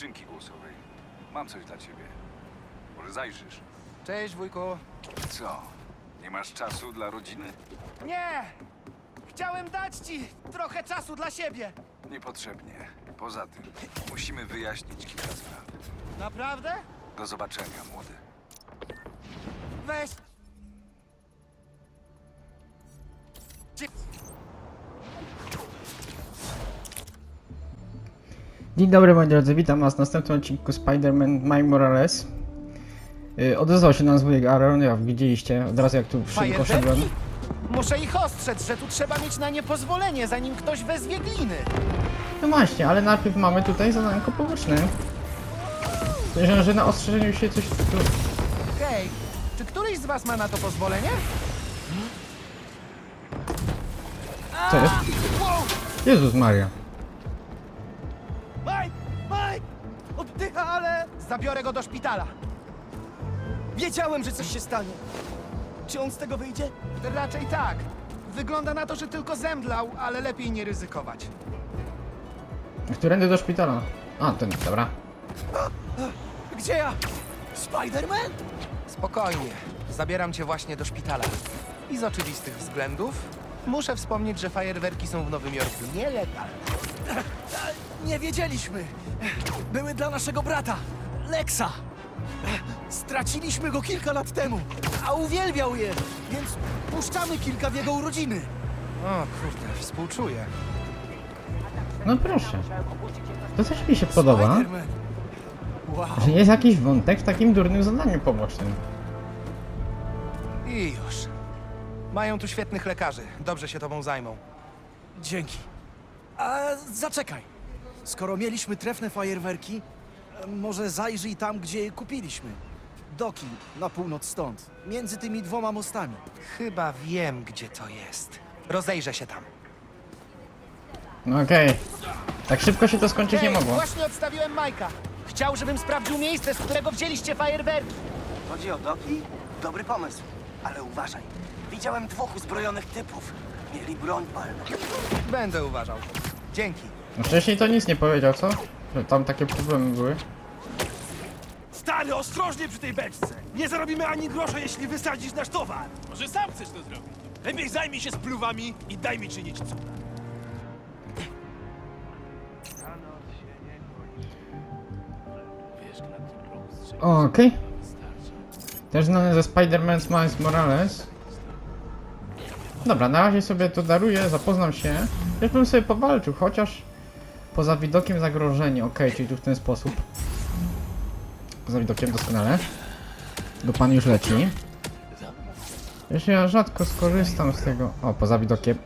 skrzynki głosowej. Mam coś dla ciebie. Może zajrzysz. Cześć, wujku. Co? Nie masz czasu dla rodziny? Nie! Chciałem dać ci trochę czasu dla siebie. Niepotrzebnie. Poza tym, musimy wyjaśnić kilka spraw. Naprawdę? Do zobaczenia, młody. Weź. Dzień dobry moi drodzy, witam was w następnym odcinku Spider-Man Miles Morales. Yy, odezwał się nam z wujek Aaron, jak widzieliście, od razu jak tu szybko szedłem. Muszę ich ostrzec, że tu trzeba mieć na nie pozwolenie, zanim ktoś wezwie gliny. No właśnie, ale najpierw mamy tutaj zadanko poboczne. Podejrzewam, że na ostrzeżeniu się coś tu... Hej, czy któryś z was ma na to pozwolenie? Co jest? Jezus Maria. Zabiorę go do szpitala. Wiedziałem, że coś się stanie. Czy on z tego wyjdzie? Raczej tak. Wygląda na to, że tylko zemdlał, ale lepiej nie ryzykować. Którędy do szpitala? A, ten, dobra. Gdzie ja? Spider-Man? Spokojnie. Zabieram cię właśnie do szpitala. I z oczywistych względów muszę wspomnieć, że fajerwerki są w Nowym Jorku nielegalne. Nie wiedzieliśmy. Były dla naszego brata, Lexa. Straciliśmy go kilka lat temu, a uwielbiał je, więc puszczamy kilka w jego urodziny. O kurde, współczuję. No proszę. To też mi się podoba, Spider-Man. Wow. że jest jakiś wątek w takim durnym zadaniu pobocznym. I już. Mają tu świetnych lekarzy. Dobrze się tobą zajmą. Dzięki. A zaczekaj. Skoro mieliśmy trefne fajerwerki, może zajrzyj tam, gdzie je kupiliśmy. Doki, na północ stąd, między tymi dwoma mostami. Chyba wiem, gdzie to jest. Rozejrzę się tam. No okej. Tak szybko się to skończyć nie mogło. właśnie odstawiłem Majka. Chciał, żebym sprawdził miejsce, z którego wzięliście fajerwerki. Chodzi o doki? Dobry pomysł, ale uważaj. Widziałem dwóch uzbrojonych typów. Mieli broń palną. Będę uważał. Dzięki. No wcześniej to nic nie powiedział, co? Że tam takie problemy były. Stary, ostrożnie przy tej beczce! Nie zarobimy ani grosza, jeśli wysadzisz nasz towar! Może sam chcesz to zrobić? Lepiej zajmij się spluwami i daj mi czynić cuda. Okej. Też znany ze Spider-Man Miles Morales. Dobra, na razie sobie to daruję, zapoznam się. Już bym sobie powalczył, chociaż poza widokiem zagrożenia. Okej, czyli tu w ten sposób. Poza widokiem doskonale. Bo pan już leci. Wiesz, ja rzadko skorzystam z tego. O, poza widokiem.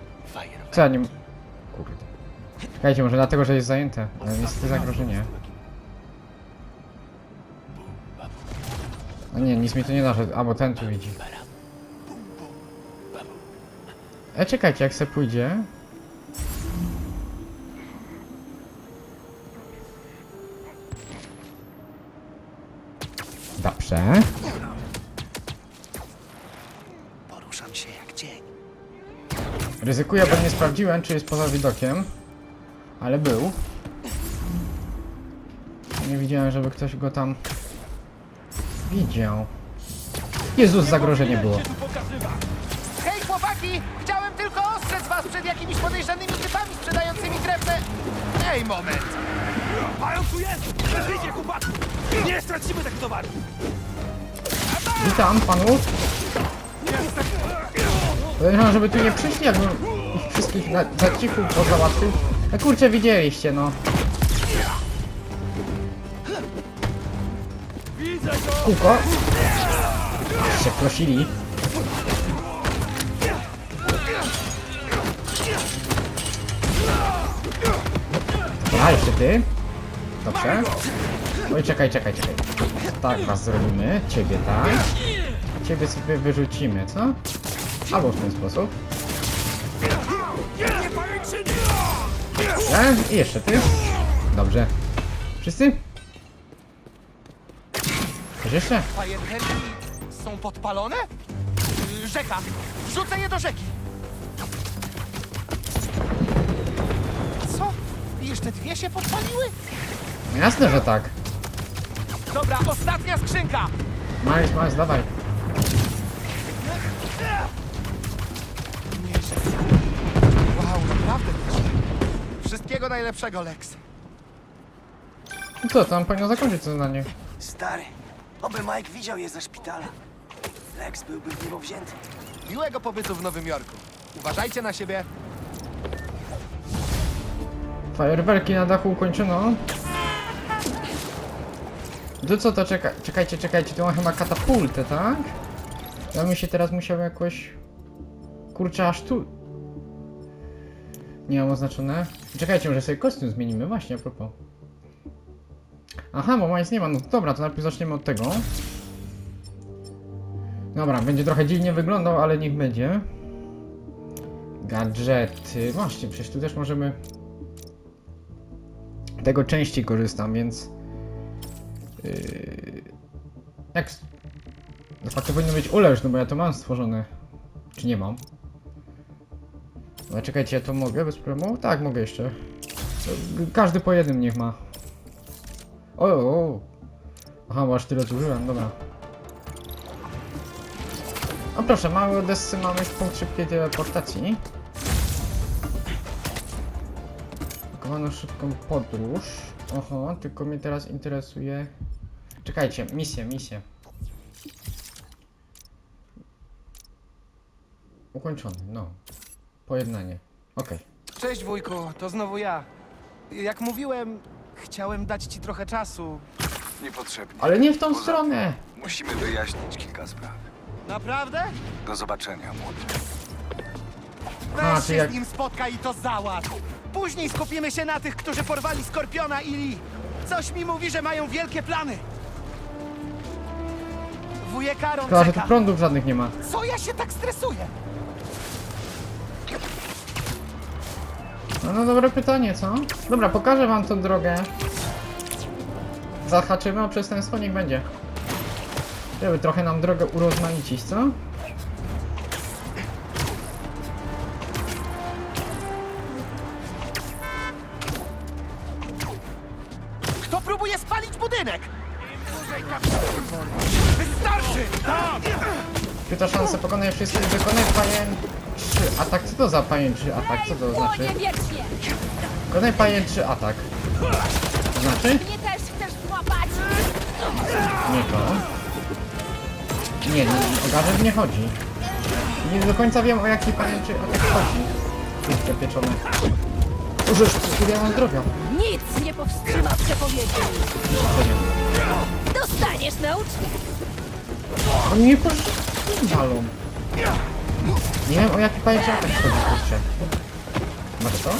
Co ja nie... Kurde. Czekajcie, może dlatego, że jest zajęte. Ale niestety zagrożenie. No nie, nic mi to nie da, że... A, bo ten tu widzi. E, czekajcie, jak se pójdzie... Dobrze. Poruszam się jak dzień. Ryzykuję, bo nie sprawdziłem, czy jest poza widokiem. Ale był. Nie widziałem, żeby ktoś go tam... Widział. Jezus, zagrożenie było. Hej, chłopaki! Chciałem tylko ostrzec was przed jakimiś podejrzanymi typami sprzedającymi drewne... Ej, moment! Mają tu jest! Wyjdzie, chłopaku! Nie stracimy tego towaru! Witam panów. Podejrzewam, żeby tu nie przyszli, jakbym ich wszystkich na, za cichu pozałatwił. No kurczę, widzieliście, no. Widzę go! Kółko. Się prosili. A, jeszcze ty. Dobrze. Oj, czekaj, czekaj, czekaj. Tak was zrobimy. Ciebie tak. Ciebie sobie wyrzucimy, co? Albo w ten sposób. E, I jeszcze ty. Dobrze. Wszyscy? Coś jeszcze? Fajerwerki są podpalone? Rzeka! Wrzucę je do rzeki! Co? Jeszcze dwie się podpaliły? Jasne, że tak. Dobra, ostatnia skrzynka! Miles, Miles, dawaj. Wow, naprawdę nieźle. Wszystkiego najlepszego, Lex. No co, tam powinno zakończyć to zadanie. Stary, oby Mike widział je ze szpitala. Lex byłby w niebo wzięty. Miłego pobytu w Nowym Jorku. Uważajcie na siebie. Fajerwerki na dachu ukończono. To co to czeka... Czekajcie, czekajcie, to ma chyba katapultę, tak? Ja bym się teraz musiał jakoś... Kurczę, aż tu... Nie mam oznaczone. Czekajcie, może sobie kostium zmienimy, właśnie, a propos. Aha, bo Miles nie ma, no dobra, to najpierw zaczniemy od tego. Dobra, będzie trochę dziwnie wyglądał, ale niech będzie. Gadżety. Właśnie, przecież tu też możemy tego częściej korzystam, więc yy, s- de facto powinno być uleż, no bo ja to mam stworzone. Czy nie mam? No czekajcie, ja to mogę bez problemu? Tak, mogę jeszcze. Każdy po jednym niech ma. O, o. Aha, bo aż tyle zużyłem, dobra. O proszę, mały desy mamy punkt szybkiej teleportacji. Zakowano szybką podróż. Oho, tylko mnie teraz interesuje... Czekajcie, misję, misję. Ukończony, no. Pojednanie. Okej. Cześć, wujku, to znowu ja. Jak mówiłem, chciałem dać ci trochę czasu. Niepotrzebnie. Ale nie w tą Poza stronę! tym Musimy wyjaśnić kilka spraw. Naprawdę? Do zobaczenia, młody. Weź A, się jak- z nim spotkaj i to załatw. Później skupimy się na tych, którzy porwali Skorpiona i Lee. Coś mi mówi, że mają wielkie plany. Wujek Aaron Chyba, że tu czeka. prądów żadnych nie ma. Co ja się tak stresuję? No, no dobre pytanie, co? Dobra, pokażę wam tą drogę. Zahaczymy o przestępstwo, niech będzie. Żeby trochę nam drogę urozmaicić, co? Kto próbuje spalić budynek? Wystarczy! Pyta szansę, pokonaj wszystkich, wykonaj pajęczy atak. Co to za pajęczy atak? Co to znaczy? Wykonaj pajęczy atak. To znaczy? Mnie też chcesz złapać! Nie to. Nie, nie, o gadżet nie chodzi. Nie do końca wiem o jaki pajęczy atak chodzi. Kurczę pieczone. Użysz, ja mam zdrowia. Nic nie powstrzyma przepowiedzi! Serio. Dostaniesz nauczkę! Oni mnie po walą. Nie wiem o jaki pajęczy atak chodzi, kurczę. Może to?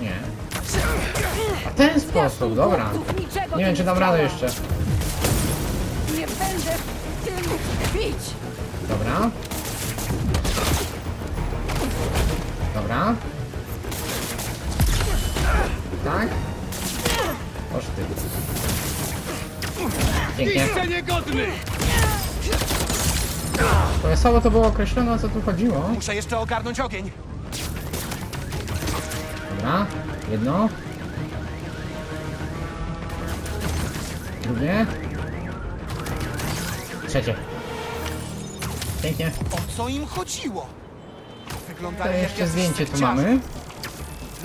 Nie. A ten sposób, dobra. Niczego Nie wiem czy dam radę jeszcze. Nie będę tym bić! Dobra. Niegodny! To słowo to było określone o co tu chodziło. Muszę jeszcze ogarnąć ogień. Dobra. Jedno. Drugie. Trzecie. Pięknie. O co im chodziło? To Wyglądali jak jeszcze jacyś zdjęcie tu sekciarze. mamy.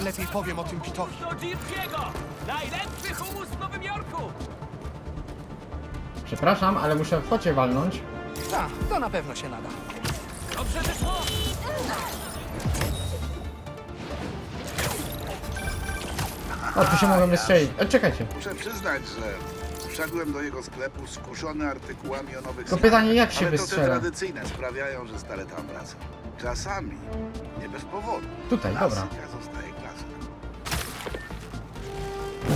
Lepiej powiem o tym Pitowi. Do Jeepiego! Najlepszy humus! Przepraszam, ale muszę w focie walnąć. Tak, to na pewno się nada. Dobrze wyszło! O, tu się mogę wystrzelić. E, czekajcie. Muszę przyznać, że wszedłem do jego sklepu skuszony artykułami o nowych Tylko pytanie, jak się Ale to te wystrzela? tradycyjne sprawiają, że stale tam wracam. Czasami nie bez powodu. Tutaj, dobra. Klasyka zostaje klasyką.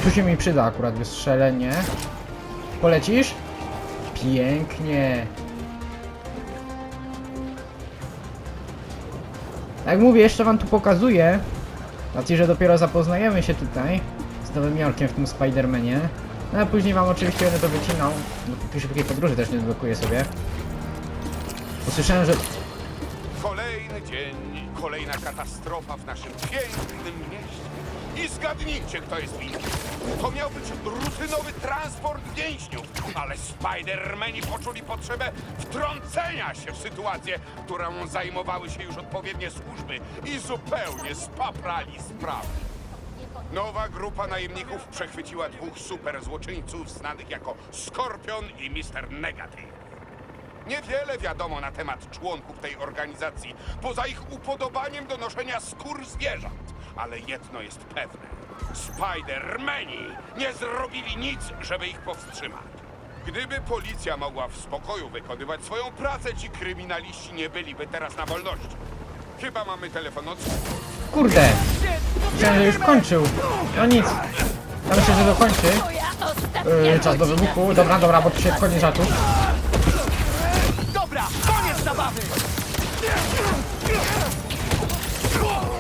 Tu się mi przyda akurat wystrzelenie. Polecisz? Pięknie. Jak mówię, jeszcze wam tu pokazuję. Znaczy, że dopiero zapoznajemy się tutaj z Nowym Jorkiem w tym Spidermanie. No a później wam oczywiście będę to wycinał. Do szybkiej podróży też nie odblokuję sobie. Usłyszałem, że Kolejny dzień, kolejna katastrofa w naszym pięknym mieście. I zgadnijcie, kto jest winny. To miał być rutynowy transport więźniów, ale Spider-Mani poczuli potrzebę wtrącenia się w sytuację, którą zajmowały się już odpowiednie służby i zupełnie spaprali sprawę. Nowa grupa najemników przechwyciła dwóch superzłoczyńców znanych jako Skorpion i Mister Negative. Niewiele wiadomo na temat członków tej organizacji, poza ich upodobaniem do noszenia skór zwierząt. Ale jedno jest pewne. Spider-Mani nie zrobili nic, żeby ich powstrzymać. Gdyby policja mogła w spokoju wykonywać swoją pracę, ci kryminaliści nie byliby teraz na wolności. Chyba mamy telefon od... Kurde! Myślałem, że już kończył. No nic. Ja myślę, że dokończy. Yy, czas do wybuchu. Dobra, dobra, bo tu się koniec żartów.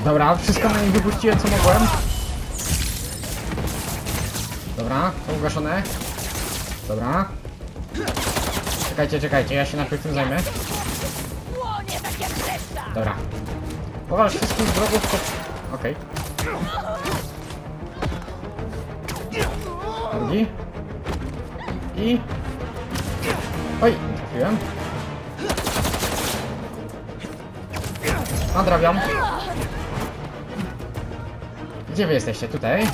Dobra, wszystko na nich wypuściłem, co mogłem. Dobra, to ugaszone. Dobra. Czekajcie, czekajcie, ja się najpierw tym zajmę. Dobra. Powal wszystkich wrogów po... Okej. Drugi. I... Oj, trafiłem. Nadrabiam. Gdzie wy jesteście? Tutaj?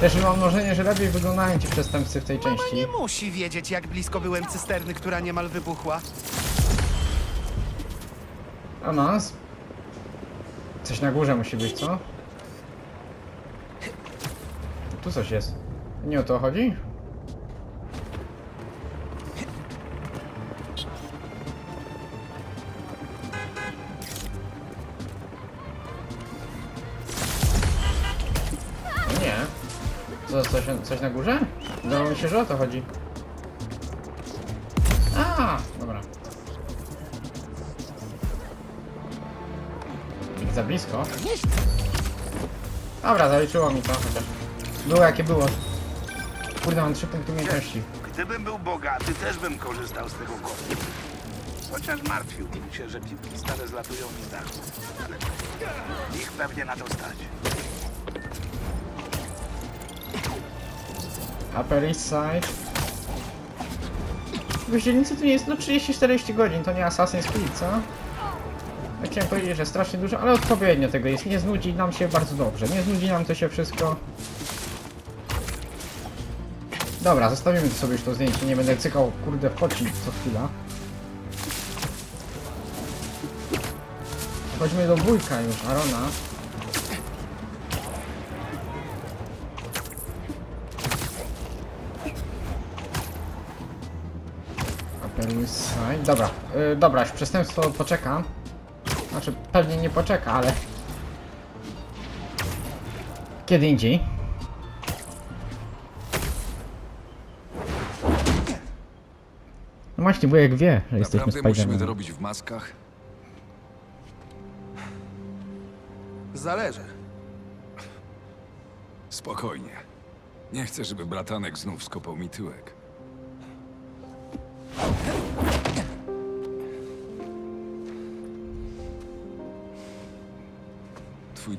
Też mam wrażenie, że lepiej wyglądają ci przestępcy w tej Mama części. nie musi wiedzieć, jak blisko byłem cysterny, która niemal wybuchła. A nas? Coś na górze musi być, co? Tu coś jest. Nie o to chodzi? Coś, na górze? Wydawało mi się, że o to chodzi. A, dobra. Za blisko. Dobra, zaliczyło mi to chociaż. Było jakie było. Kurde, mam 3 punkty umiejętności. Gdybym był bogaty, też bym korzystał z tego kodu. Chociaż martwiłbym się, że piłki stare zlatują mi z dachu. Ale ich pewnie na to stać. Upper East Side. W dzielnicy tu jest no 30-40 godzin, to nie Assassin's Creed, co? Ja chciałem powiedzieć, że strasznie dużo, ale odpowiednio tego jest. Nie znudzi nam się bardzo dobrze. Nie znudzi nam to się wszystko. Dobra, zostawimy sobie już to zdjęcie. Nie będę cykał, kurde, wchodzi co chwila. Chodźmy do wujka już, Arona. Upper East Side. Dobra, yy, dobra, już przestępstwo poczeka. Znaczy, pewnie nie poczeka, ale... Kiedy indziej. No właśnie, wujek wie, że jesteśmy Naprawdę musimy to Spidermanem. robić w maskach? Zależy. Spokojnie. Nie chcę, żeby bratanek znów skopał mi tyłek.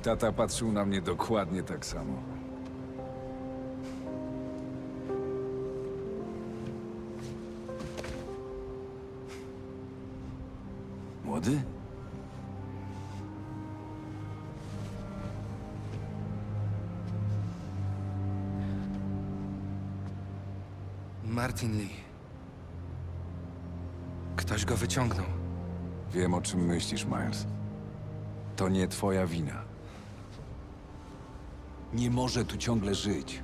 Tata patrzył na mnie dokładnie tak samo. Młody? Martin Lee. Ktoś go wyciągnął. Wiem, o czym myślisz, Miles. To nie twoja wina. Nie może tu ciągle żyć.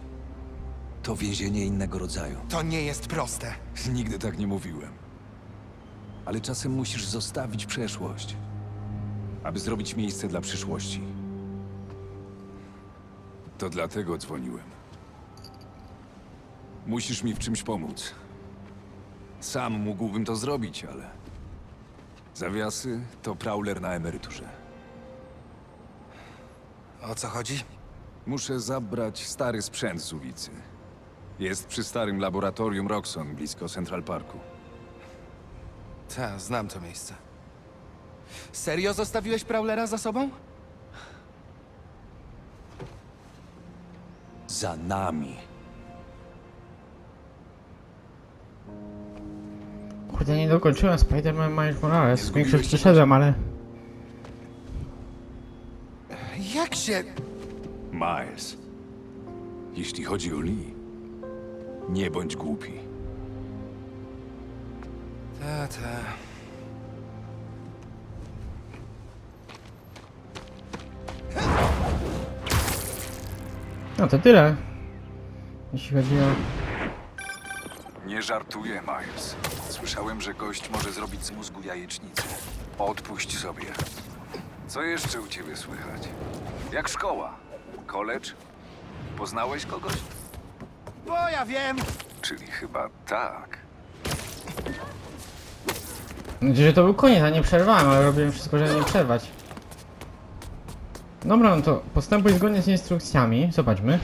To więzienie innego rodzaju. To nie jest proste. Nigdy tak nie mówiłem. Ale czasem musisz zostawić przeszłość, aby zrobić miejsce dla przyszłości. To dlatego dzwoniłem. Musisz mi w czymś pomóc. Sam mógłbym to zrobić, ale. Zawiasy to Prowler na emeryturze. O co chodzi? Muszę zabrać stary sprzęt z ulicy. Jest przy starym laboratorium Roxon blisko Central Parku. Ta, znam to miejsce. Serio zostawiłeś Prowlera za sobą? za nami. Kurde, nie dokończyłem Spider-Man Miles Morales. Większość przeszedłem, ale... Jak się... Miles, jeśli chodzi o Lee, nie bądź głupi. Ta, ta. No to tyle. Jeśli chodzi o... Nie żartuję, Miles. Słyszałem, że gość może zrobić z mózgu jajecznicę. Odpuść sobie. Co jeszcze u ciebie słychać? Jak szkoła? College? Poznałeś kogoś? Bo ja wiem! Czyli chyba tak. Mam nadzieję, że to był koniec, a nie przerwałem, ale robiłem wszystko, żeby nie przerwać. Dobra, no to postępuj zgodnie z instrukcjami. Zobaczmy,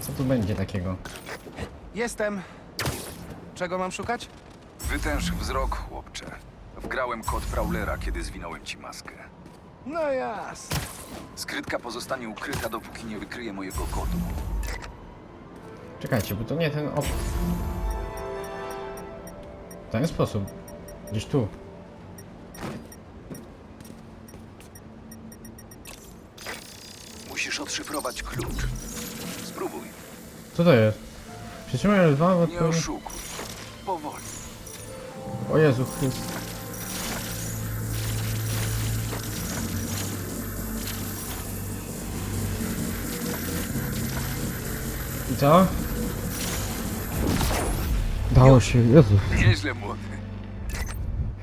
co tu będzie takiego. Jestem. Czego mam szukać? Wytęż wzrok, chłopcze. Wgrałem kod Prowlera, kiedy zwinąłem ci maskę. No jasne. Skrytka pozostanie ukryta, dopóki nie wykryję mojego kodu. Czekajcie, bo to nie ten op... W ten sposób. Gdzieś tu. Musisz odszyfrować klucz. Spróbuj. Co to jest? Przytrzymaj dwa, bo Nie to... oszukuj. Powoli. O Jezu Chryst. I co? Dało się, Jezu. Nieźle, młody.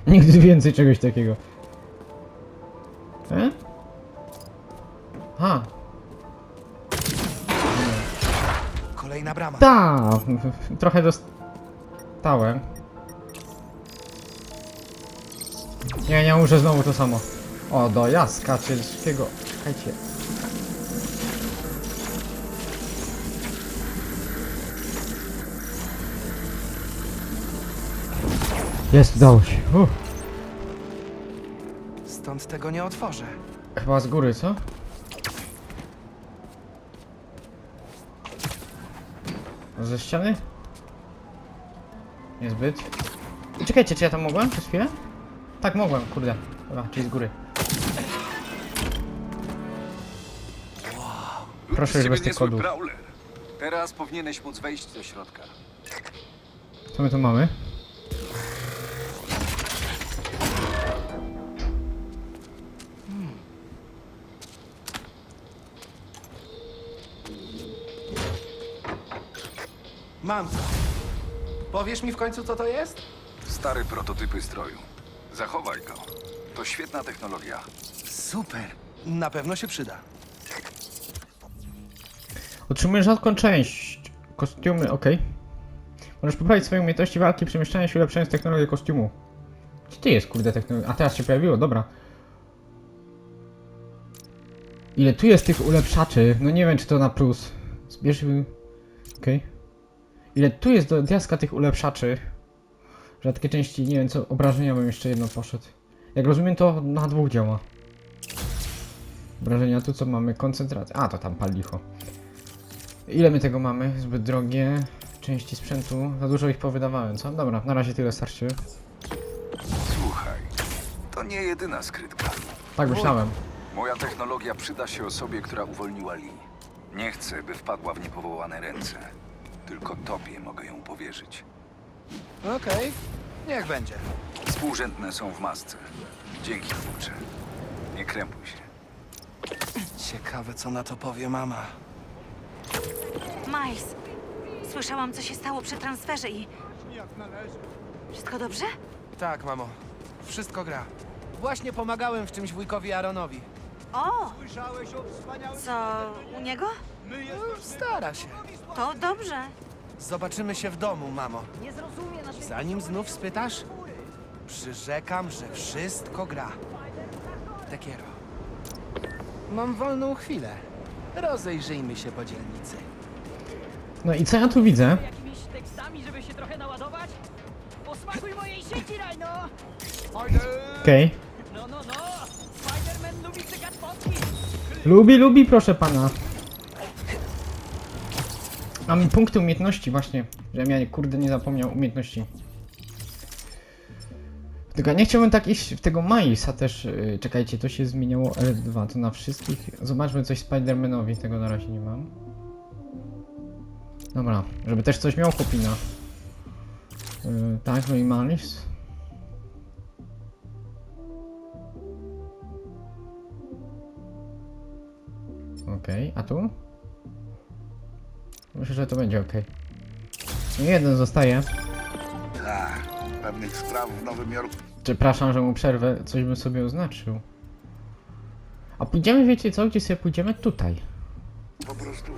Nigdy więcej czegoś takiego. E? Ha, Kolejna brama. ta! Trochę dostałem. Nie, nie muszę znowu to samo. O, do jaska, czy wszystkiego. Czekajcie. Jest, udało się. Uff. Stąd tego nie otworzę. Chyba z góry, co? Ze ściany? Niezbyt. Czekajcie, czy ja tam mogłem przez chwilę? Tak, mogłem, kurde. Dobra, czyli z góry. Proszę Z już bez tych kodów. Teraz powinieneś móc wejść do środka. Co my tu mamy? Mam to. Powiesz mi w końcu, co to jest? Stare prototypy stroju. Zachowaj go. To świetna technologia. Super. Na pewno się przyda. Otrzymujesz rzadką część. Kostiumy, ok. Możesz poprawić swoje umiejętności walki, przemieszczania się, ulepszając technologię kostiumu. Gdzie ty jest, kurde, technologia? A teraz się pojawiło, dobra. Ile tu jest tych ulepszaczy? No nie wiem, czy to na plus. Zbierz... Okej. Ile tu jest do diaska tych ulepszaczy? Rzadkie części, nie wiem co, obrażenia bym jeszcze jedno poszedł. Jak rozumiem, to na dwóch działa. Obrażenia tu co mamy? Koncentrację. A, to tam pal licho. Ile my tego mamy? Zbyt drogie. Części sprzętu. Za dużo ich powydawałem, co? Dobra, na razie tyle starczy. Słuchaj, to nie jedyna skrytka. Tak myślałem. Moja technologia przyda się osobie, która uwolniła Lee. Nie chcę, by wpadła w niepowołane ręce. Tylko tobie mogę ją powierzyć. Okej. Niech będzie. Współrzędne są w masce. Dzięki, chłopcze. Nie krępuj się. Ciekawe, co na to powie mama. Miles, słyszałam, co się stało przy transferze i... Wszystko dobrze? Tak, mamo. Wszystko gra. Właśnie pomagałem w czymś wujkowi Aaronowi. O! Co u niego? No, stara się. To dobrze. Zobaczymy się w domu, mamo. Zanim znów spytasz, przyrzekam, że wszystko gra. Tekiero. Mam wolną chwilę. Rozejrzyjmy się po dzielnicy. No i co ja tu widzę? Jakimiś tekstami, żeby się trochę naładować? Posmakuj mojej sieci, Rajno! Okej. No, no, no! Spider-Man lubi cykać fotki! Lubi, lubi, proszę pana. Mam punkty umiejętności właśnie, żebym ja kurde nie zapomniał umiejętności. Tylko nie chciałbym tak iść w tego Milesa też. Yy, czekajcie, to się zmieniało L2, to na wszystkich. Zobaczmy coś Spidermanowi, tego na razie nie mam. Dobra, żeby też coś miał chłopina. Yy, tak, no i Miles. Okej, a tu? Myślę, że to będzie ok. No jeden zostaje. Tak, pewnych spraw w Nowym Jorku Przepraszam, że mu przerwę, coś bym sobie oznaczył. A pójdziemy, wiecie co, gdzie sobie pójdziemy? Tutaj. po prostu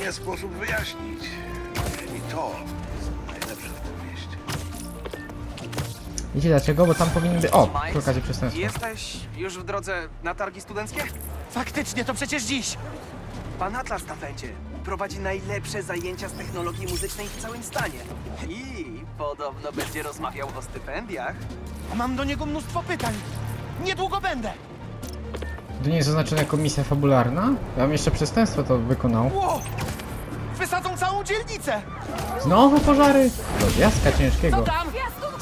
nie sposób wyjaśnić. I to jest najlepsze w tym mieście. Wiecie dlaczego? Bo tam powinien być... O, przy okazji przestępstwa. Jesteś już w drodze na targi studenckie? Faktycznie, to przecież dziś! Pan Atlas tam będzie. Prowadzi najlepsze zajęcia z technologii muzycznej w całym stanie. I podobno będzie rozmawiał o stypendiach. Mam do niego mnóstwo pytań. Niedługo będę! To nie jest oznaczone jako misja fabularna? Ja bym jeszcze przestępstwo to wykonał. Ło! Wysadzą całą dzielnicę! Znowu pożary! Do jaska ciężkiego. Tam!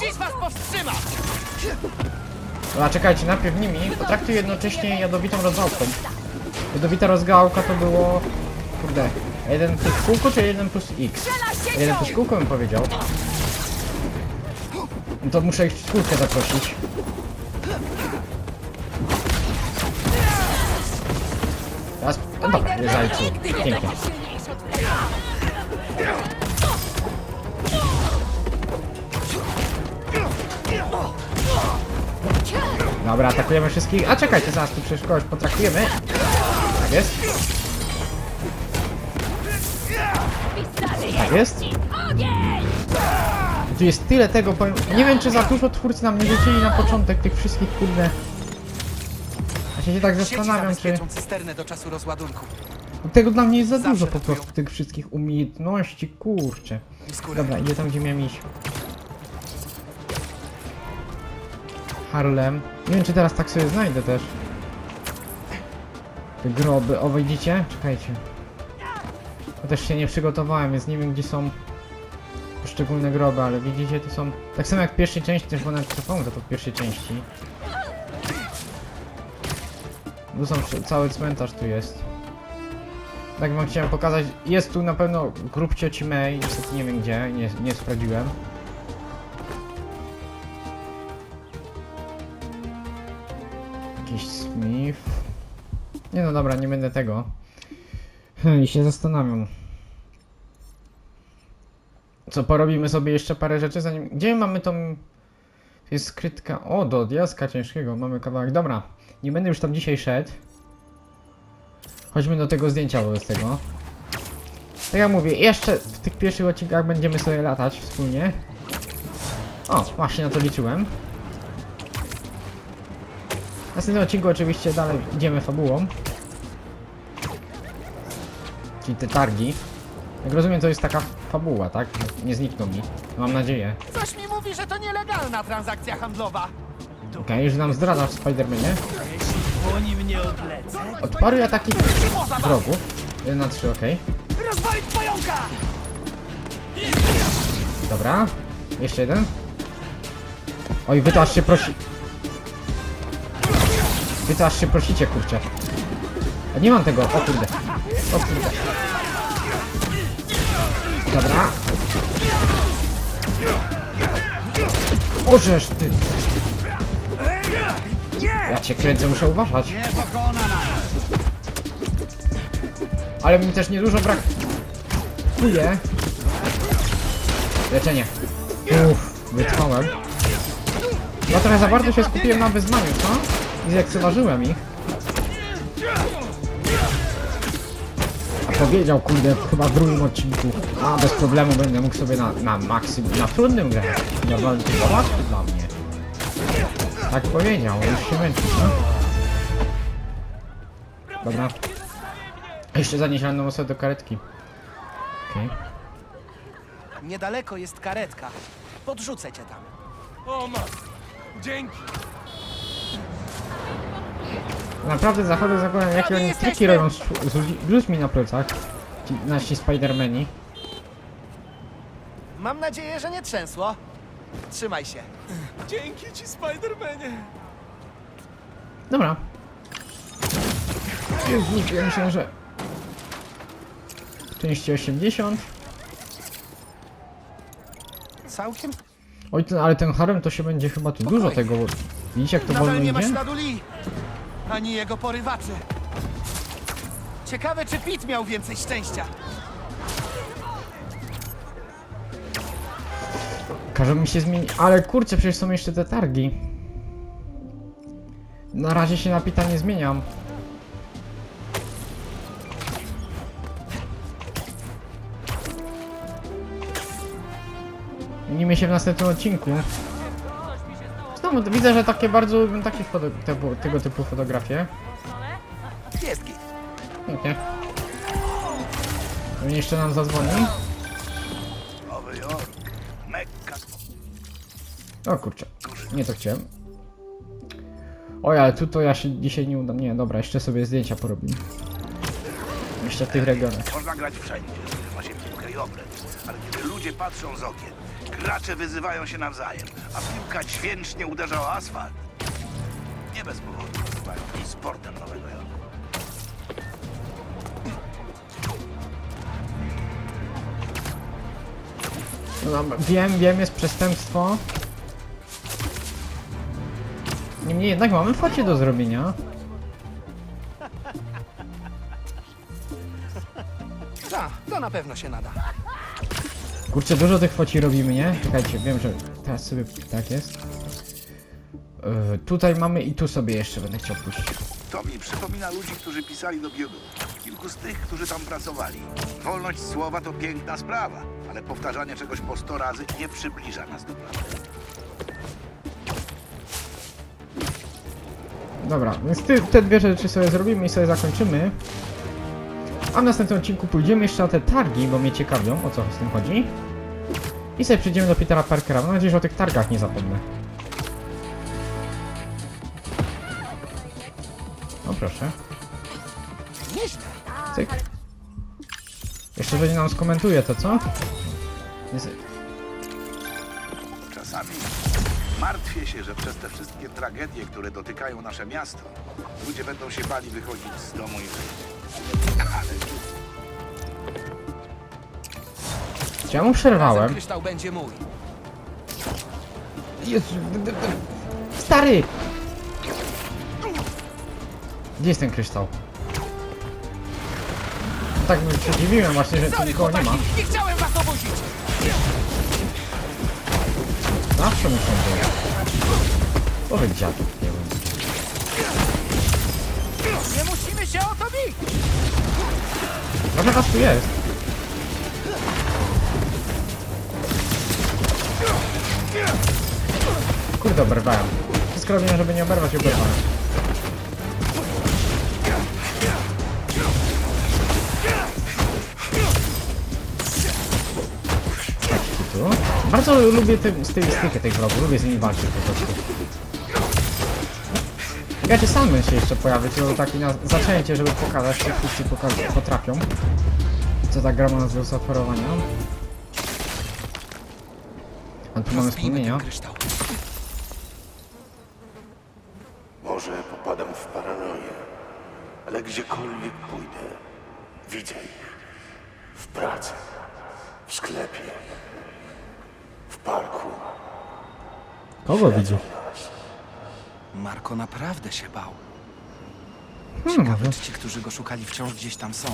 Dziś was powstrzyma! A czekajcie, najpierw nimi potraktuj jednocześnie jadowitą rozgałką. Jadowita rozgałka to było... Kurde. 1 plus kółko czy 1 plus x? 1 plus kółko bym powiedział. No to muszę ich czwórkę zaprosić. Teraz... No dobra, nie zajcu. Pięknie. Dobra, atakujemy wszystkich. A czekajcie, zaraz tu przecież kogoś potraktujemy. Tak jest. Jest. Tu jest tyle tego, powiem... Nie wiem, czy za dużo twórcy nam nie wiedzieli na początek tych wszystkich, kurde... Ja się tak zastanawiam, czy... cysternę do czasu rozładunku. Tego dla mnie jest za dużo po prostu tych wszystkich umiejętności, kurczę. Dobra, idę tam, gdzie miałem iść. Harlem. Nie wiem, czy teraz tak sobie znajdę też. Te groby. O, widzicie? Czekajcie. Ja też się nie przygotowałem, więc nie wiem, gdzie są poszczególne groby, ale widzicie, to są... Tak samo jak w pierwszej części, też nawet cofamy to w pierwszej części. Tu są cały cmentarz tu jest. Tak wam chciałem pokazać. Jest tu na pewno grób cioci May, niestety nie wiem gdzie, nie, nie sprawdziłem. Jakiś Smith. Nie no dobra, nie będę tego. Hmm, I się zastanawiam. Co, porobimy sobie jeszcze parę rzeczy zanim... Gdzie mamy tą... To jest skrytka... O, do diaska ciężkiego, mamy kawałek. Dobra, nie będę już tam dzisiaj szedł. Chodźmy do tego zdjęcia wobec tego. Tak jak mówię, jeszcze w tych pierwszych odcinkach będziemy sobie latać wspólnie. O, właśnie na to liczyłem. W następnym odcinku oczywiście dalej idziemy fabułą. Czyli te targi. Jak rozumiem to jest taka fabuła, tak? Nie znikną mi. Mam nadzieję. Coś mi mówi, że to nielegalna transakcja handlowa. Okej, że nam zdradzasz w Spidermanie. Oni mnie odlecą. Odparuj ataki wrogów. 1 na 3, okej. Rozwalić pająka! Dobra. Jeszcze jeden. Oj, wy to aż się prosi... Wy to aż się prosicie, kurczę. A nie mam tego, o kurde. O kurde. Dobra. Ożesz ty! Ja cię kręcę, muszę uważać. Ale mi też niedużo brakuje. Leczenie. Uff, wytrwałem. Ja trochę za bardzo się skupiłem na wyzwaniu, co? I zlekceważyłem ich. Powiedział, kurde, chyba w drugim odcinku. A, bez problemu będę mógł sobie na, na maksymum, na trudnym grać. To chyba łatwy dla mnie. Tak powiedział, już się męczy, no. Dobra. Jeszcze zanieś ranną osobę do karetki. Okej. Niedaleko jest karetka. Podrzucę cię tam. O, masz. Dzięki. Naprawdę zachodzę za głowę, jakie oni triki robią z, z ludźmi na plecach. Ci nasi Spidermani. Mam nadzieję, że nie trzęsło. Trzymaj się. Dzięki ci, Spidermanie. Dobra. Jezu, ja myślę, że... Części 80. Całkiem Oj, ten, ale ten harem to się będzie chyba tu dużo tego... Widzicie jak to wolno Nadal nie ma idzie? śladu Lee, ani jego porywaczy. Ciekawe, czy Pete miał więcej szczęścia. Każe mi się zmienić. Ale kurczę, przecież są jeszcze te targi. Na razie się na pita nie zmieniam. Widzimy się w następnym odcinku. Znowu widzę, że takie bardzo lubię takie foto, te, tego typu fotografie. Jest git. Pięknie. Pewnie jeszcze nam zadzwoni. Nowy Jork, Mekka. O kurczę, nie to chciałem. Oj, ale tu to ja się dzisiaj nie udam. Nie, dobra, jeszcze sobie zdjęcia porobimy. Jeszcze w tych regionach. Można grać wszędzie, ma się. Ale kiedy ludzie patrzą z okien, gracze wyzywają się nawzajem, a piłka dźwięcznie uderza o asfalt. Nie bez powodu nazywają jej sportem Nowego Jorku. No dobra, wiem, wiem, jest przestępstwo. Niemniej jednak mamy focie do zrobienia. Ta, to na pewno się nada. Kurczę, dużo tych foci robimy, nie? Czekajcie, wiem, że teraz sobie tak jest. Yy, tutaj mamy i tu sobie jeszcze będę chciał puścić. To mi przypomina ludzi, którzy pisali do biodu. Kilku z tych, którzy tam pracowali. Wolność słowa to piękna sprawa, ale powtarzanie czegoś po sto razy nie przybliża nas do prawdy. Dobra, więc ty, te dwie rzeczy sobie zrobimy i sobie zakończymy. A w następnym odcinku pójdziemy jeszcze na te targi, bo mnie ciekawią, o co z tym chodzi. I sobie przejdziemy do Petera Parkera. Mam nadzieję, że o tych targach nie zapomnę. O proszę. Cyk. Jeszcze będzie nam skomentuje to, co? Czasami martwię się, że przez te wszystkie tragedie, które dotykają nasze miasto, ludzie będą się bali wychodzić z domu i wyjść. Ale Czemu przerwałem? kryształ będzie mój. Jezu, d- d- d- Stary! Gdzie jest ten kryształ? Tak bym się dziwiłem właśnie, że tu Sorry, nikogo nie ma. chłopaki, nie chciałem was obudzić. Zawsze muszą być. Owy dziadów, nie wiem. Nie musimy się o to bić. Może was tu jest. Kurde, oberwałem. Wszystko robiłem, żeby nie oberwać oberwałem. Bardzo lubię te stylistykę tych wrogów, lubię z nimi walczyć po prostu. Gacie sam się jeszcze pojawić, to taki na zaczęcie, żeby pokazać, jak wszyscy potrafią. Co ta gra ma do zaoferowania. A tu mamy Rozbijmy wspomnienia. ten kryształ. Może popadam w paranoję, ale gdziekolwiek pójdę, widzę ich. W pracy, w sklepie, w parku. Kogo widzisz? Marko naprawdę się bał. Hmm, Ciekawe, może. czy ci, którzy go szukali, wciąż gdzieś tam są.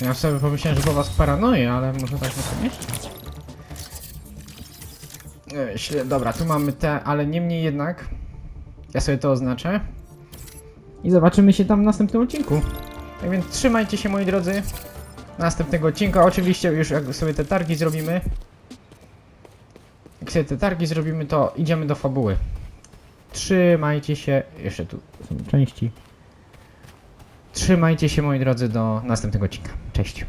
Ja sobie pomyślałem, że po was paranoję, ale może tak niekoniecznie. Dobra, tu mamy te, ale niemniej jednak. Ja sobie to oznaczę. I zobaczymy się tam w następnym odcinku. Tak więc trzymajcie się moi drodzy. Następnego odcinka. Oczywiście już jak sobie te targi zrobimy. Jak sobie te targi zrobimy, to idziemy do fabuły. Trzymajcie się. Jeszcze tu są części. Trzymajcie się moi drodzy do następnego odcinka. Cześć.